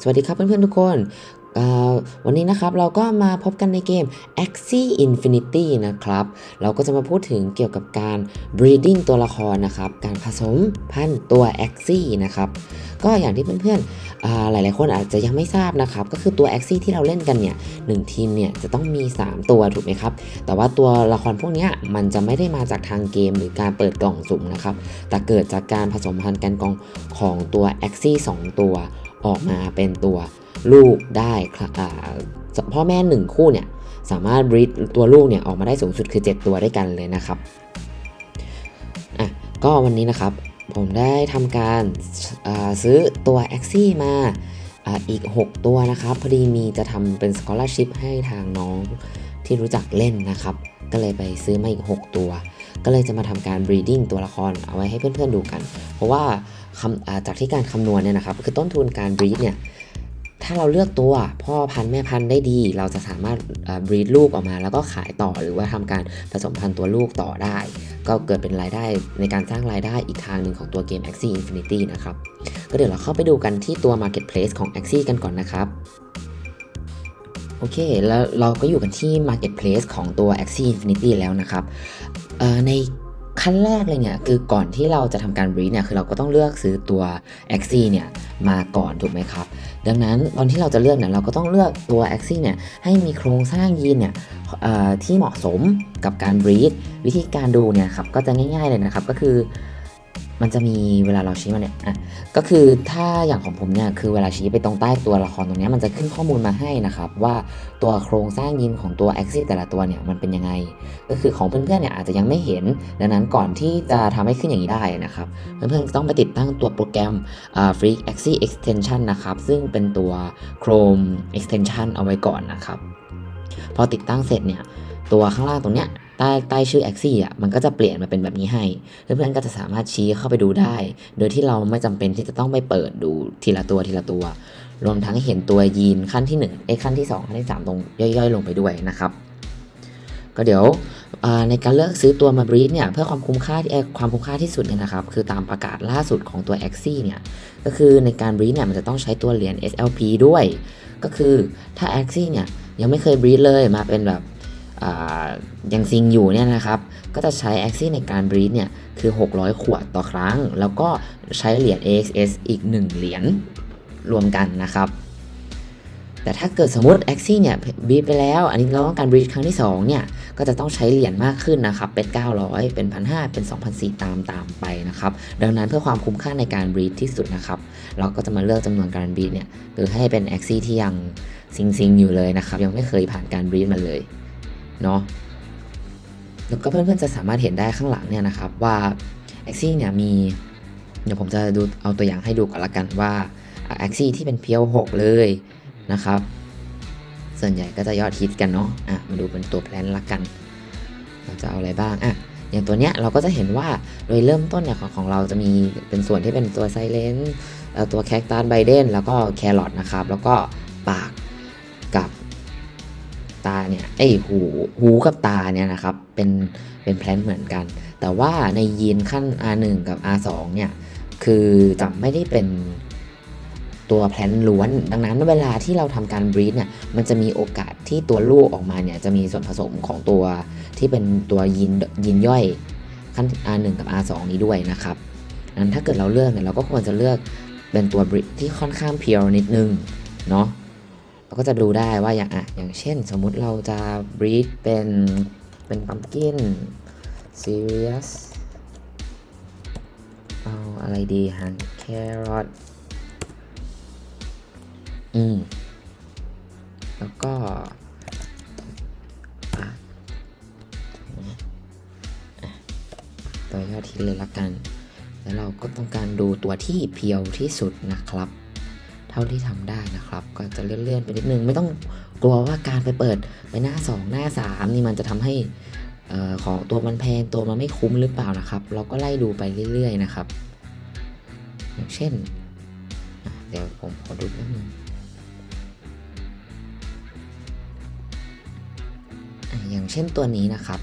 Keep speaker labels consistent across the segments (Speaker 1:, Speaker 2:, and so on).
Speaker 1: สวัสดีครับเพื่อนๆทุกคนวันนี้นะครับเราก็มาพบกันในเกม Axie Infinity นะครับ เราก็จะมาพูดถึงเกี่ยวกับการ breeding ตัวละครนะครับ การผสมพันธุ์ตัว Axie นะครับ ก็อย่างที่เพื่อนๆอ่าหลายๆคนอาจจะยังไม่ทราบนะครับ ก็คือตัว Axie ที่เราเล่นกันเนี่ยหนึ่งทีมเนี่ยจะต้องมี 3 ตัวถูกไหมครับ แต่ว่าตัวละครพวกนี้มันจะไม่ได้มาจากทางเกมหรือการเปิดกล่องสุ่มนะครับ แต่เกิดจากการผสมพันธุ์กันกองของตัว Axie 2 ตัว ออกมาเป็นตัวลูกได้ครับพ่อแม่หนึ่งคู่เนี่ยสามารถบรีดตัวลูกเนี่ยออกมาได้สูงสุดคือ 7 ตัวด้วยกันเลยนะครับอะก็วันนี้นะครับผมได้ทำการาซื้อตัว a x i มาอ่าอีก 6 ตัวนะครับพอดีมีจะทำเป็น scholarship ให้ทางน้องที่รู้จักเล่นนะครับ ก็เลยไปซื้อมาอีก 6 ตัว ก็เลยจะมาทำการ breeding ตัวละครเอาไว้ให้เพื่อนๆดูกัน เพราะว่า คำจากที่การคำนวณเนี่ยนะครับคือต้นทุนการ breed เนี่ยถ้าเราเลือกตัวพ่อพันธุ์แม่พันธุ์ได้ดี เราจะสามารถบรีดลูกออกมา แล้วก็ขายต่อหรือว่าทำการผสมพันธุ์ตัวลูกต่อได้ ก็เกิดเป็นรายได้ในการสร้างรายได้อีกทางหนึ่งของตัวเกม Axie Infinity นะครับ ก็เดี๋ยวเราเข้าไปดูกันที่ตัว Marketplace ของ Axie กันก่อนนะครับโอเค แล้วเราก็อยู่กันที่ Marketplace ของตัว Axie Infinity แล้วนะครับใน ขั้นแรกเลยเนี่ยคือก่อนที่เราจะทำการบรีดเนี่ยคือเราก็ต้องเลือกซื้อตัว Axie เนี่ยมาก่อนถูกไหมครับ ดังนั้นตอนที่เราจะเลือกเนี่ยเราก็ต้องเลือกตัว Axie เนี่ยให้มีโครงสร้างยีนเนี่ยที่เหมาะสมกับการบรีดวิธีการดูเนี่ยครับก็จะง่าย ๆเลยนะครับก็คือ มันจะมีเวลาเราชี้มาเนี่ยอะก็คือถ้าอย่างของผมเนี่ยคือเวลาชี้ไปตรงใต้ตัวละครตรงเนี้ยมันจะขึ้นข้อมูลมาให้นะครับ ว่าตัวโครงสร้างยีนของตัว Axie แต่ละตัวเนี่ยมันเป็นยังไง ก็คือของเพื่อนๆเนี่ยอาจจะยังไม่เห็น ดังนั้นก่อนที่จะทำให้ขึ้นอย่างนี้ได้นะครับ เพื่อนๆต้องไปติดตั้งตัวโปรแกรม Freak Axie Extension นะครับ ซึ่งเป็นตัว Chrome Extension เอาไว้ก่อนนะครับ พอติดตั้งเสร็จเนี่ยตัวข้างล่างตรงเนี้ย ใต้ใต้ชื่อ Axie อะมันก็จะเปลี่ยนมาเป็นแบบนี้ให้เพื่อนๆก็จะสามารถชี้เข้าไปดูได้ โดยที่เราไม่จำเป็นที่จะต้องไปเปิดดูทีละตัวทีละตัว รวมทั้งเห็นตัวยีนขั้นที่1เอ้ขั้นที่ 2 ขั้นที่ 3 ตรงย่อยๆ ลงไปด้วยนะครับ ก็เดี๋ยวในการเลือกซื้อตัวมาบรีดเนี่ยเพื่อความคุ้มค่าที่ความคุ้มค่าที่สุดเนี่ยนะครับคือตามประกาศล่าสุดของตัว Axie เนี่ยก็คือในการบรีดเนี่ยมันจะต้องใช้ตัวเหรียญ SLP ด้วย ก็คือถ้า Axie เนี่ยยังไม่เคยบรีดเลยมาเป็นแบบ ยังซิงอยู่เนี่ยนะครับ ก็จะใช้ Axie ในการบรีดเนี่ยคือ 600 ขวดต่อครั้ง แล้วก็ใช้เหรียญ AXS อีก 1 เหรียญรวมกันนะครับ แต่ถ้าเกิดสมมติ Axie เนี่ยบรีไปแล้ว อันนี้เราต้องการบรีดครั้งที่2เนี่ย ก็จะต้องใช้เหรียญมากขึ้นนะครับ เป็น 900 เป็น1,500เป็น2,400ตามตามไปนะครับ ดังนั้นเพื่อความคุ้มค่าในการบรีดที่สุดนะครับ เราก็จะมาเลือกจำนวนการบรีดเนี่ยคือให้เป็น Axie ที่ยังซิงซิงอยู่เลยนะครับ ยังไม่เคยผ่านการบรีดมาเลย เนาะแล้วก็เพื่อนๆจะสามารถเห็นได้ข้างหลังเนี่ยนะครับว่า Axie เนี่ยมี เดี๋ยวผมจะดูเอาตัวอย่างให้ดูก่อนละกันว่า Axie ที่เป็นเพียว 6 เลยนะครับ ส่วนใหญ่ก็จะยอดฮิตกันเนาะอะมาดูเป็นตัวแพลนละกัน เราจะเอาอะไรบ้างอะอย่างตัวเนี้ยเราก็จะเห็นว่าโดยเริ่มต้นเนี่ยของของเราจะมีเป็นส่วนที่เป็นตัวไซเลนตัวแคคตัสไบเดนแล้วก็แครอทนะครับ แล้วก็ปาก ตาเนี่ยเอ้ยหูหูกับตาเนี่ยนะครับเป็นเป็นแพลนเหมือนกัน แต่ว่าในยีนขั้น R1 กับ R2 เนี่ยคือจะไม่ได้เป็นตัวแพลนล้วน ดังนั้นเวลาที่เราทำการบรีดเนี่ยมันจะมีโอกาสที่ตัวลูกออกมาเนี่ยจะมีส่วนผสมของตัวที่เป็นตัวยีนยีนย่อยขั้น R1 กับ R2 นี้ด้วยนะครับนั้นถ้าเกิดเราเลือกเนี่ยเราก็ควรจะเลือกเป็นตัวบรีดที่ค่อนข้างเพียวนิดนึงเนาะ เราก็จะดูได้ว่าอย่างอะอย่างเช่น สมมุติเราจะบรีดเป็นเป็นพัมกินซีเรียสเอาอะไรดีฮะแครอทอืม แล้วก็ตัวยอดฮิตเลยละกัน แล้วเราก็ต้องการดูตัวที่เพียวที่สุดนะครับ เท่าที่ทำได้นะครับ ก็จะเลื่อนๆไปนิดนึงไม่ต้องกลัวว่าการไปเปิดไปหน้า 2 หน้า 3 นี่มันจะทำให้ของตัวมันแพงตัวมันไม่คุ้มหรือเปล่านะครับ เราก็ไล่ดูไปเรื่อยๆนะครับอย่างเช่น เดี๋ยวผมขอดูแป๊บนึงอะอย่างเช่นตัวนี้นะครับ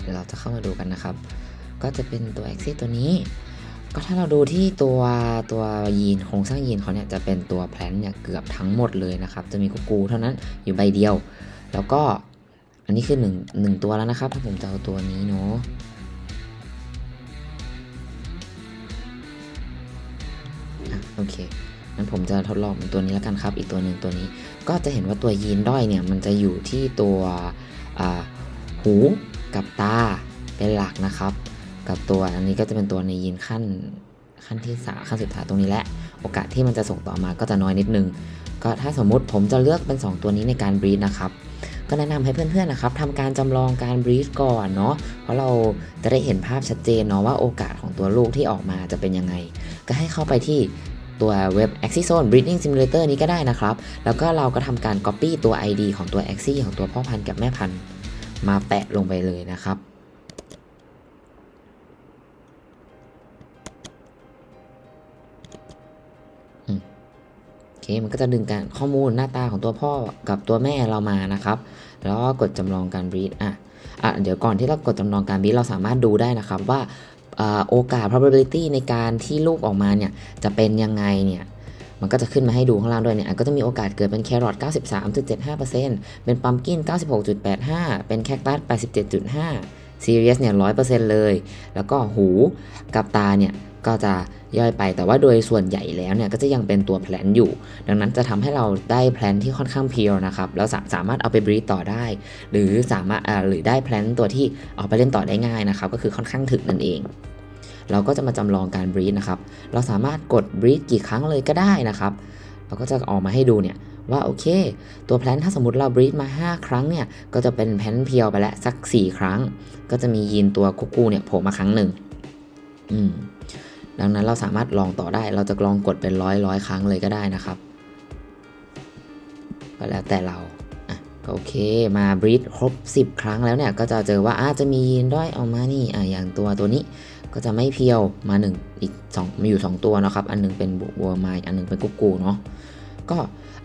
Speaker 1: เดี๋ยวเราจะเข้ามาดูกันนะครับ ก็จะเป็นตัว Axis ตัวนี้ ก็ถ้าเราดูที่ตัวตัวยีนโครงสร้างยีนเขาเนี่ยจะเป็นตัวแพลนเนี่ยเกือบทั้งหมดเลยนะครับ จะมีกุกูเท่านั้นอยู่ใบเดียว แล้วก็อันนี้คือหนึ่งหนึ่งตัวแล้วนะครับ ถ้าผมจะเอาตัวนี้เนาะโอเคงั้นผมจะทดลองตัวนี้แล้วกันครับ อีกตัวหนึ่งตัวนี้ ก็จะเห็นว่าตัวยีนด้อยเนี่ยมันจะอยู่ที่ตัวหูกับตาเป็นหลักนะครับ กับตัวอันนี้ก็จะเป็นตัวในยีนขั้นขั้นที่สามขั้นสุดท้ายตรงนี้แหละโอกาสที่มันจะส่งต่อมาก็จะน้อยนิดนึง ก็ถ้าสมมุติผมจะเลือกเป็น 2 ตัวนี้ในการบรีดนะครับก็แนะนำให้เพื่อนๆนะครับทำการจำลองการบรีดก่อนเนาะเพราะเราจะได้เห็นภาพชัดเจนเนาะว่าโอกาสของตัวลูกที่ออกมาจะเป็นยังไง ก็ให้เข้าไปที่ตัวเว็บ a x i z o n Breeding Simulator นี้ก็ได้นะครับ แล้วก็เราก็ทำการ Copy ตัว ID ของตัว Axi ของตัวพ่อพันธุ์กับแม่พันธุ์มาแปะลงไปเลยนะครับ เคมันก็จะดึงการข้อมูลหน้าตาของตัวพ่อกับตัวแม่เรามานะครับ แล้วก็กดจำลองการบีดอะอะเดี๋ยวก่อนที่เรากดจำลองการบีดเราสามารถดูได้นะครับว่าโอกาส probability ในการที่ลูกออกมาเนี่ยจะเป็นยังไงเนี่ยมันก็จะขึ้นมาให้ดูข้างล่างด้วยเนี่ยก็จะมีโอกาสเกิดเป็นแครอท93.75%เป็นปัมกิน 96.85 เป็นแคคตัส 87.5ซีเรียสเนี่ย100%เลย แล้วก็หูกับตาเนี่ย ก็จะย่อยไปแต่ว่าโดยส่วนใหญ่แล้วเนี่ยก็จะยังเป็นตัวแพลนอยู่ ดังนั้นจะทำให้เราได้แพลนที่ค่อนข้างเพียวนะครับแล้วสาสามารถเอาไปบรีดต่อได้ หรือสามารถอ่าหรือได้แพลนตัวที่เอาไปเล่นต่อได้ง่ายนะครับก็คือค่อนข้างถึกนั่นเองเราก็จะมาจำลองการบรีดนะครับ เราสามารถกดบรีดกี่ครั้งเลยก็ได้นะครับ เราก็จะออกมาให้ดูเนี่ยว่าโอเค ตัวแพลนถ้าสมมติเราบรีดมา 5 ครั้งเนี่ยก็จะเป็นแพลนเพียวไปแล้วสัก 4 ครั้ง ก็จะมียีนตัวคุกกูเนี่ยโผล่มาครั้งหนึ่งอืม ดังนั้นเราสามารถลองต่อได้ เราจะลองกดเป็นร้อยร้อยครั้งเลยก็ได้นะครับ ก็แล้วแต่เราอะก็โอเคมาบรีดครบ 10 ครั้งแล้วเนี่ย ก็จะเจอว่าอาจจะมียีนด้อยออกมานี่อะอย่างตัวตัวนี้ก็จะไม่เพียวมา1อีก2มีอยู่ 2 ตัวนะครับ อันหนึงเป็นบัวไม้อันหนึงเป็นกุ๊กกูเนาะก็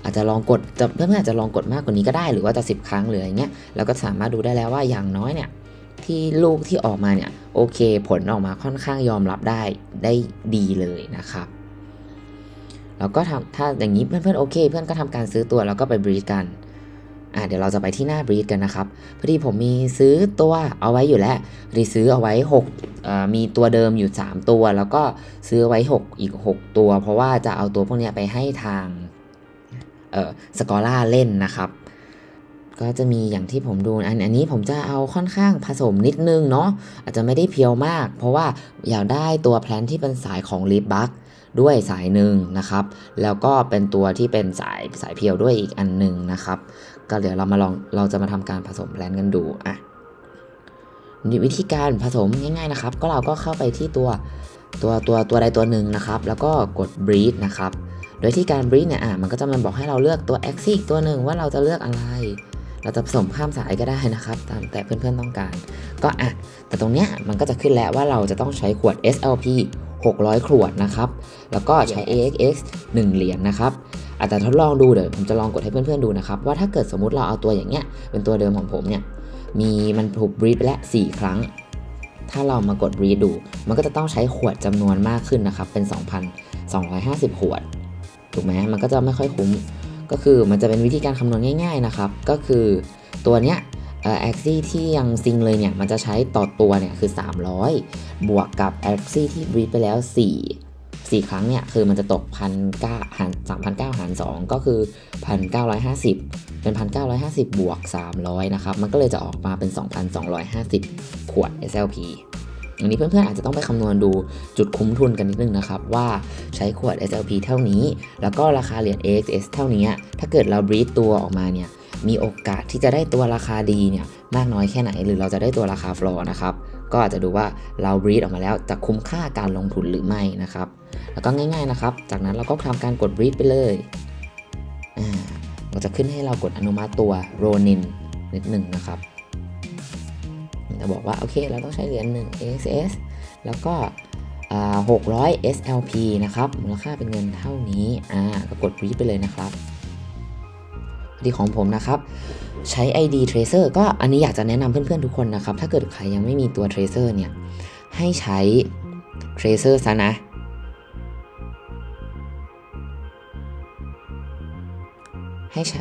Speaker 1: อาจจะลองกดเพื่อนๆอาจจะลองกดมากกว่านี้ก็ได้หรือว่าจะ 10 ครั้งหรืออะไรเงี้ยเราก็สามารถดูได้แล้วว่าอย่างน้อยเนี่ย ที่ลูกที่ออกมาเนี่ยโอเค ผลออกมาค่อนข้างยอมรับได้ได้ดีเลยนะครับแล้วก็ทำถ้าอย่างนี้เพื่อนๆโอเค เพื่อนก็ทำการซื้อตัวแล้วก็ไปบรีดกันอะเดี๋ยวเราจะไปที่หน้าบรีดกันนะครับพอดีผมมีซื้อตัวเอาไว้อยู่แล้วพอดีซื้อเอาไว้6เอ่อมีตัวเดิมอยู่ 3 ตัว แล้วก็ซื้อไว้ 6 อีก 6 ตัว เพราะว่าจะเอาตัวพวกเนี้ยไปให้ทางเอ่อสกอร่าเล่นนะครับ ก็จะมีอย่างที่ผมดูอันอันนี้ผมจะเอาค่อนข้างผสมนิดนึงเนาะอาจจะไม่ได้เพียวมาก เพราะว่าอยากได้ตัวแพลนที่เป็นสายของลิฟบักด้วยสายหนึ่งนะครับ แล้วก็เป็นตัวที่เป็นสายสายเพียวด้วยอีกอันหนึ่งนะครับ ก็เดี๋ยวเรามาลองเราจะมาทำการผสมแพลนกันดูอะวิธีการผสมง่ายๆนะครับ ก็เราก็เข้าไปที่ตัวตัวตัวตัวใดตัวหนึ่งนะครับ แล้วก็กด breed นะครับ โดยที่การ breed เนี่ยอะมันก็จะมาบอกให้เราเลือกตัว axis อีกตัวหนึ่งว่าเราจะเลือกอะไร เราจะผสมข้ามสายก็ได้นะครับ ตามแต่เพื่อนๆต้องการ ก็อะ แต่ตรงเนี้ยมันก็จะขึ้นแล้วว่าเราจะต้องใช้ขวด SLP 600 ขวดนะครับ แล้วก็ใช้ AXX 1 เหรียญนะครับอาจจะทดลองดูเดี๋ยวผมจะลองกดให้เพื่อนๆดูนะครับ ว่าถ้าเกิดสมมุติเราเอาตัวอย่างเงี้ยเป็นตัวเดิมของผมเนี่ยมีมันถูกบรีดไปแล้ว4 ครั้ง ถ้าเรามากดบรีดดู มันก็จะต้องใช้ขวดจำนวนมากขึ้นนะครับ เป็น 2,250 ขวด ถูกไหมมันก็จะไม่ค่อยคุ้ม ก็คือมันจะเป็นวิธีการคำนวณง่าย ๆนะครับ ก็คือตัวเนี้ยเอ่อแอ็กซี่ที่ยังซิงเลยเนี่ย มันจะใช้ต่อตัวเนี่ยคือ 300 บวกกับแอ็กซี่ที่บรีดไปแล้ว 4 4 ครั้งเนี่ย คือมันจะตกพันเก้าหารสามพันเก้าหารสองก็คือพันเก้าร้อยห้าสิบเป็นพันเก้าร้อยห้าสิบบวกสามร้อยนะครับ มันก็เลยจะออกมาเป็นสองพันสองร้อยห้าสิบขวด SLP อันนี้เพื่อนๆอาจจะต้องไปคำนวณดูจุดคุ้มทุนกันนิดนึงนะครับ ว่าใช้ขวด SLP เท่านี้ แล้วก็ราคาเหรียญ AXS เท่านี้ ถ้าเกิดเราบรีดตัวออกมาเนี่ยมีโอกาสที่จะได้ตัวราคาดีเนี่ยมากน้อยแค่ไหน หรือเราจะได้ตัวราคาฟลอร์นะครับก็อาจจะดูว่าเราบรีดออกมาแล้วจะคุ้มค่าการลงทุนหรือไม่นะครับ แล้วก็ง่ายๆนะครับ จากนั้นเราก็ทำการกดบรีดไปเลยอ่าเราจะขึ้นให้เรากดอนุมัติตัวโรนินนิดหนึ่งนะครับ จะบอกว่าโอเคเราต้องใช้เหรียญหนึ่ง AXS แล้วก็ 600 SLP นะครับมูลค่าเป็นเงินเท่านี้อ่าก็กดรีไปเลยนะครับดีของผมนะครับใช้ ID Tracer ก็อันนี้อยากจะแนะนำเพื่อนๆทุกคนนะครับ ถ้าเกิดใครยังไม่มีตัว Tracer เนี่ย ให้ใช้ Tracer ซะนะ ให้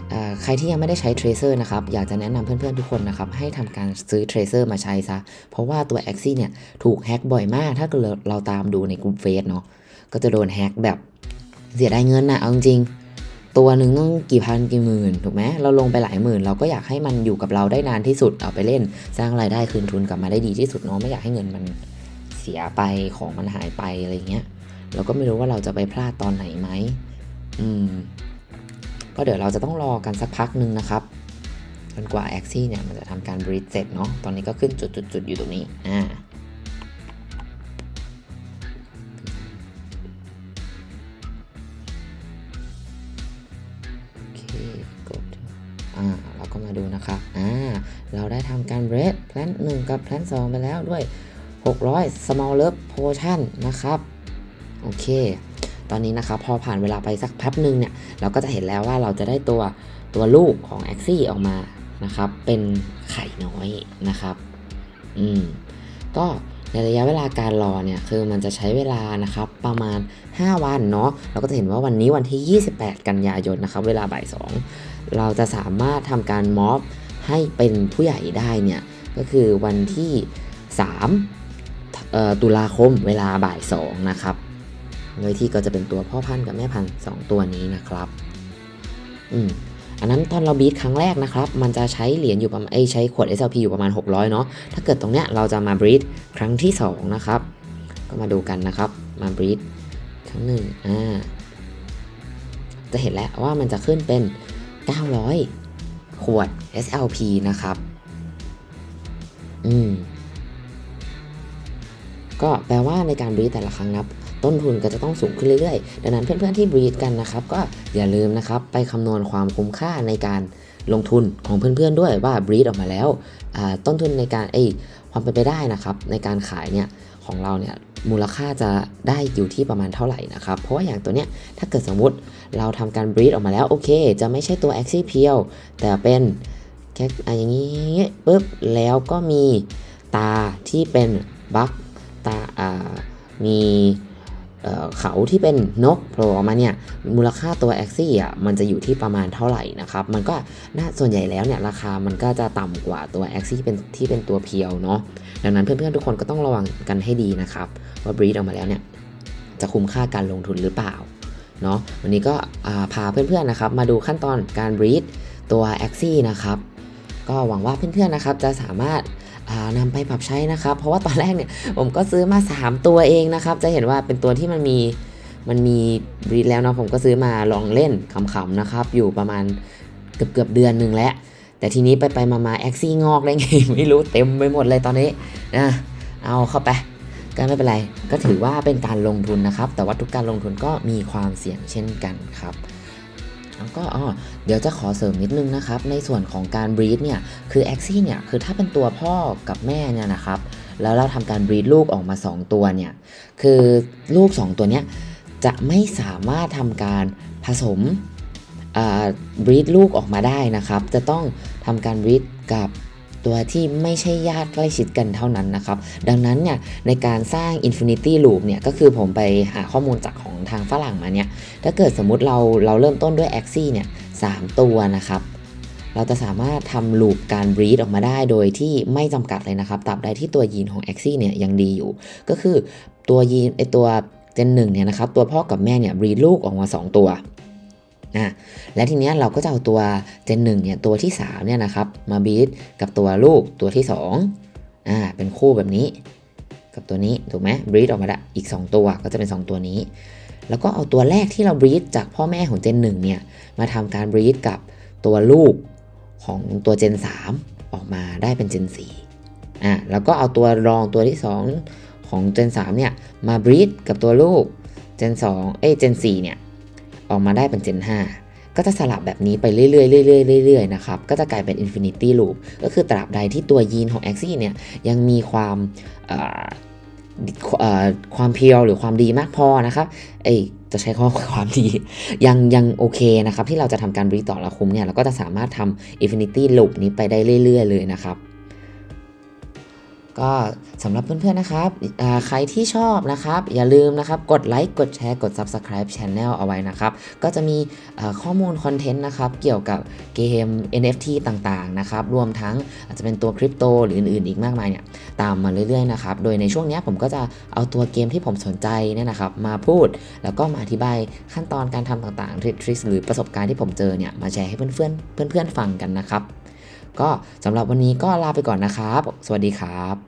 Speaker 1: ใครที่ยังไม่ได้ใช้ Tracer นะครับ อยากจะแนะนำเพื่อนๆทุกคนนะครับ ให้ทำการซื้อ Tracer มาใช้ซะ เพราะว่าตัว Axie เนี่ย ถูกแฮ็กบ่อยมาก ถ้าเกิดเราเราตามดูในกลุ่มเฟซเนาะ ก็จะโดนแฮ็กแบบเสียดายเงินนะเอาจริงๆตัวหนึ่งต้องกี่พันกี่หมื่นถูกไหมเราลงไปหลายหมื่น เราก็อยากให้มันอยู่กับเราได้นานที่สุดเอาไปเล่น สร้างรายได้คืนทุนกลับมาได้ดีที่สุดเนาะไม่อยากให้เงินมันเสียไปของมันหายไปอะไรเงี้ยเราก็ไม่รู้ว่าเราจะไปพลาดตอนไหนไหมอืม ก็เดี๋ยวเราจะต้องรอกันสักพักหนึ่งนะครับจนกว่า a x i เนี่ยมันจะทำการบริดเสร็จเนาะตอนนี้ก็ขึ้นจุดๆๆอยู่ตรงนี้อ่าโอเคกดอ่าเราก็มาดูนะครับ อ่า เราได้ทำการเบรดแพลนหนึ่งกับแพลนสองไปแล้วด้วย 600 small love potion นะครับ โอเค ตอนนี้นะครับพอผ่านเวลาไปสักแป๊บหนึ่งเนี่ยเราก็จะเห็นแล้วว่าเราจะได้ตัวตัวลูกของ a x i ออกมานะครับเป็นไข่น้อยนะครับอืมก็ในระยะเวลาการรอเนี่ยคือมันจะใช้เวลานะครับประมาณ 5 วันเนาะเราก็จะเห็นว่าวันนี้วันที่ 28 กันยายนนะครับเวลาบ่าย2เราจะสามารถทำการมอบให้เป็นผู้ใหญ่ได้เนี่ยก็คือวันที่3ตุลาคมเวลาบ่าย2นะครับ โดยที่ก็จะเป็นตัวพ่อพันธุ์กับแม่พันธุ์สองตัวนี้นะครับอืมอันนั้นตอนเราบีทครั้งแรกนะครับ มันจะใช้เหรียญอยู่ประมาณไอยใช้ขวด SLP อยู่ประมาณ 600 เนาะ ถ้าเกิดตรงเนี้ยเราจะมาบีทครั้งที่ 2 นะครับ ก็มาดูกันนะครับ มาบีทครั้งหนึ่งอ่า จะเห็นแล้วว่ามันจะขึ้นเป็น 900 ขวด SLP นะครับ อืม ก็แปลว่าในการบรีดแต่ละครั้งนับ ต้นทุนก็จะต้องสูงขึ้นเรื่อยๆ ดังนั้นเพื่อนๆที่บรีดกันนะครับก็อย่าลืมนะครับไปคำนวณความคุ้มค่าในการลงทุนของเพื่อนๆด้วยว่าบรีดออกมาแล้วต้นทุนในการเอ้ยความเป็นไปได้นะครับในการขายเนี่ยของเราเนี่ยมูลค่าจะได้อยู่ที่ประมาณเท่าไหร่นะครับ เพราะว่าอย่างตัวเนี้ยถ้าเกิดสมมติเราทำการบรีดออกมาแล้วโอเค จะไม่ใช่ตัว a x i เพียวแต่เป็นแค่อะอย่างนี้ปุ๊บแล้วก็มีตาที่เป็นบัคตาอ่ามี เขาที่เป็นนกโผล่ออกมาเนี่ยมูลค่าตัวแอคซี่อะมันจะอยู่ที่ประมาณเท่าไหร่นะครับมันก็น่าส่วนใหญ่แล้วเนี่ยราคามันก็จะต่ำกว่าตัวแอคซี่เป็นที่เป็นตัวเพียวเนาะดังนั้นเพื่อนๆทุกคนก็ต้องระวังกันให้ดีนะครับว่าบรีดออกมาแล้วเนี่ยจะคุ้มค่าการลงทุนหรือเปล่าเนาะวันนี้ก็พาเพื่อนๆนะครับมาดูขั้นตอนการบรีดตัวแอคซี่นะครับก็หวังว่าเพื่อนๆนะครับจะสามารถ นำไปปรับใช้นะครับ เพราะว่าตอนแรกเนี่ยผมก็ซื้อมา 3 ตัวเองนะครับ จะเห็นว่าเป็นตัวที่มันมีมันมีบรีดแล้วเนาะผมก็ซื้อมาลองเล่นขำๆนะครับ อยู่ประมาณเกือบเกือบเดือนหนึ่งแล้ว แต่ทีนี้ไปไปๆมาแอคซี่งอกได้ไงไม่รู้เต็มไปหมดเลยตอนนี้นะเอาเข้าไปก็ไม่เป็นไร ก็ถือว่าเป็นการลงทุนนะครับ แต่ว่าทุกการลงทุนก็มีความเสี่ยงเช่นกันครับ แล้วก็อ๋อเดี๋ยวจะขอเสริมนิดนึงนะครับ ในส่วนของการบรีดเนี่ยคือแอคซี่เนี่ยคือถ้าเป็นตัวพ่อกับแม่เนี่ยนะครับแล้วเราทำการบรีดลูกออกมา 2 ตัวเนี่ยคือลูก 2 ตัวเนี้ยจะไม่สามารถทำการผสมบรีดลูกออกมาได้นะครับ จะต้องทำการบรีดกับ ตัวที่ไม่ใช่ญาติใกล้ชิดกันเท่านั้นนะครับ ดังนั้นเนี่ยในการสร้าง Infinity Loop เนี่ยก็คือผมไปหาข้อมูลจากของทางฝรั่งมาเนี่ยถ้าเกิดสมมุติเราเราเริ่มต้นด้วย a x i เนี่ยสามตัวนะครับ เราจะสามารถทำลูปการบรีดออกมาได้โดยที่ไม่จำกัดเลยนะครับตราบใดที่ตัวยีนของ a x i เนี่ยยังดีอยู่ ก็คือตัวยีนไอตัวเจนหนึ่งเนี่ยนะครับตัวพ่อกับแม่เนี่ยบรีดลูกออกมา 2 ตัว อะและทีเนี้ยเราก็จะเอาตัวเจนหนึ่งเนี่ยตัวที่3เนี่ยนะครับมาบรีดกับตัวลูกตัวที่2อ่าเป็นคู่แบบนี้ กับตัวนี้ถูกไหมบรีดออกมาได้อีก 2 ตัวก็จะเป็น 2 ตัวนี้ แล้วก็เอาตัวแรกที่เราบรีดจากพ่อแม่ของเจน1เนี่ยมาทำการบรีดกับตัวลูกของตัวเจน3ออกมาได้เป็นเจน4อะแล้วก็เอาตัวรองตัวที่ 2 ของเจน3เนี่ยมาบรีดกับตัวลูกเจน2เอ้ยเจน4เนี่ย ออกมาได้เป็นเจน5 ก็จะสลับแบบนี้ไปเรื่อยๆเรื่อยๆเรื่อยๆนะครับ ก็จะกลายเป็น Infinity Loop ก็คือตราบใดที่ตัวยีนของ a x i เนี่ยยังมีความความเพียวหรือความดีมากพอนะครับ เอ้ยจะใช้คำว่าความดี ยังยังโอเคนะครับ ที่เราจะทำการรีต่อละคุ้มเนี่ยเราก็จะสามารถทำ Infinity Loop นี้ไปได้เรื่อยๆ เลยนะครับ ก็สำหรับเพื่อนๆนะครับใครที่ชอบนะครับ อย่าลืมนะครับกดไลค์กดแชร์กด Subscribe Channel เอาไว้นะครับ ก็จะมีข้อมูลคอนเทนต์นะครับ เกี่ยวกับเกม NFT ต่างๆนะครับ รวมทั้งอาจจะเป็นตัวคริปโตหรืออื่นๆอีกมากมายเนี่ยตามมาเรื่อยๆนะครับ โดยในช่วงนี้ผมก็จะเอาตัวเกมที่ผมสนใจเนี่ยนะครับ มาพูดแล้วก็มาอธิบายขั้นตอนการทำต่างๆทริคหรือประสบการณ์ที่ผมเจอเนี่ยมาแชร์ให้เพื่อนๆเพื่อนๆฟังกันนะครับ ก็สำหรับวันนี้ก็ลาไปก่อนนะครับ สวัสดีครับ